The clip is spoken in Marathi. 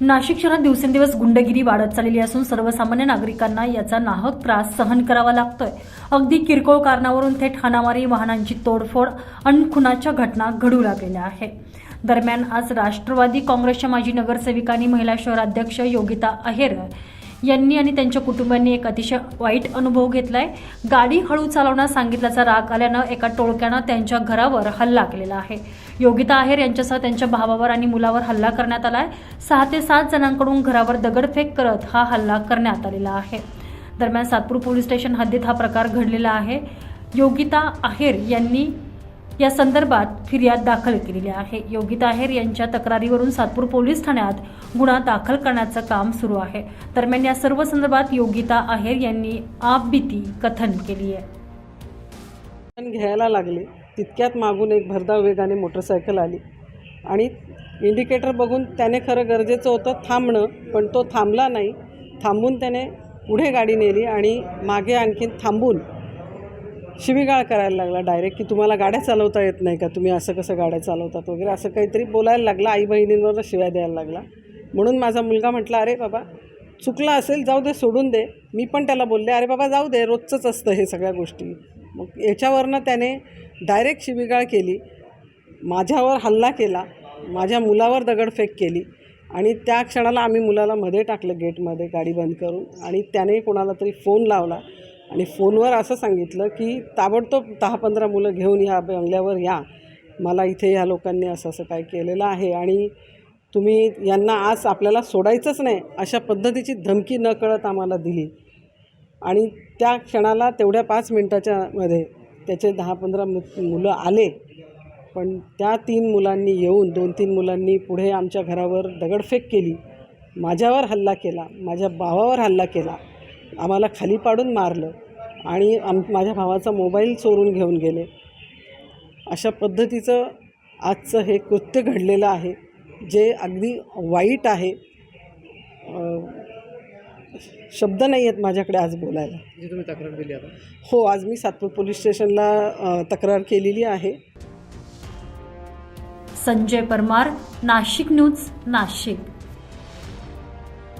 नाशिक शहरात दिवसेंदिवस गुंडगिरी वाढत चाललेली असून सर्वसामान्य नागरिकांना याचा नाहक त्रास सहन करावा लागतोय. अगदी किरकोळ कारणावरून थेट हाणामारी वाहनांची तोडफोड आणि खुनाच्या घटना घडू लागलेल्या आहे दरम्यान आज राष्ट्रवादी काँग्रेसच्या माजी नगरसेविका आणि महिला शहराध्यक्ष योगिता अहेर यांनी आणि त्यांच्या कुटुंबांनी एक अतिशय वाईट अनुभव घेतलाय. गाडी हळू चालवण्यास सांगितल्याचा राग आल्यानं एका टोळक्यानं त्यांच्या घरावर हल्ला केलेला आहे. योगिता आहेर यांच्यासह त्यांच्या भावावर आणि मुलावर हल्ला करण्यात आलाय. सहा ते सात जणांकडून घरावर दगडफेक करत हा हल्ला करण्यात आलेला आहे. दरम्यान सातपूर पोलीस स्टेशन हद्दीत हा प्रकार घडलेला आहे. योगिता आहेर यांनी या संदर्भात फिर्याद दाखल केलेली आहे. योगिता ताहेर यांच्या तक्रारीवरून सातपूर पोलीस ठाण्यात गुन्हा दाखल करण्याचं काम सुरू आहे. दरम्यान या सर्व संदर्भात योगिता आहेर यांनी आपबीती कथन केली आहे. घ्यायला लागले. तितक्यात मागून एक भरधाव वेगाने मोटरसायकल आली. आणि इंडिकेटर बघून त्याने खरं गरजेचं होतं थांबणं पण तो थांबला नाही. थांबून त्याने पुढे गाडी नेली आणि मागे आणखीन थांबून शिवीगाळ करायला लागला. डायरेक्ट की तुम्हाला गाड्या चालवता येत नाही का? तुम्ही असं कसं गाड्या चालवतात वगैरे? असं काहीतरी बोलायला लागला. आई बहिणींवर शिव्या द्यायला लागला. म्हणून माझा मुलगा म्हटला अरे बाबा चुकला असेल जाऊ दे सोडून दे. मी पण त्याला बोलले अरे बाबा जाऊ दे रोजचंच असतं हे सगळ्या गोष्टी. मग याच्यावरनं त्याने डायरेक्ट शिवीगाळ केली. माझ्यावर हल्ला केला. माझ्या मुलावर दगडफेक केली. आणि त्या क्षणाला आम्ही मुलाला मध्ये टाकलं गेटमध्ये गाडी बंद करून. आणि त्याने कोणाला तरी फोन लावला. आणि फोनवर असं सांगितलं की ताबडतोब दहा पंधरा मुलं घेऊन या बंगल्यावर या. मला इथे ह्या लोकांनी असं असं काय केलेलं आहे आणि तुम्ही यांना आज आपल्याला सोडायचंच नाही अशा पद्धतीची धमकी न कळत आम्हाला दिली. आणि त्या क्षणाला तेवढ्या पाच मिनटाच्या मध्ये त्याचे दहा पंधरा मु मुलं आले. पण त्या तीन मुलांनी येऊन दोन तीन मुलांनी पुढे आमच्या घरावर दगडफेक केली. माझ्यावर हल्ला केला माझ्या भावावर हल्ला केला. आम्हाला खाली पाडून मारलं आणि आम माझ्या भावाचा मोबाईल चोरून घेऊन गेले. अशा पद्धतीचं आजचं हे कृत्य घडलेलं आहे जे अगदी वाईट आहे. शब्द नाही आहेत माझ्याकडे आज बोलायला. जी तुम्ही तक्रार दिली आता. हो आज मी सातपूर पोलीस स्टेशनला तक्रार केलेली आहे. संजय परमार नाशिक न्यूज नाशिक.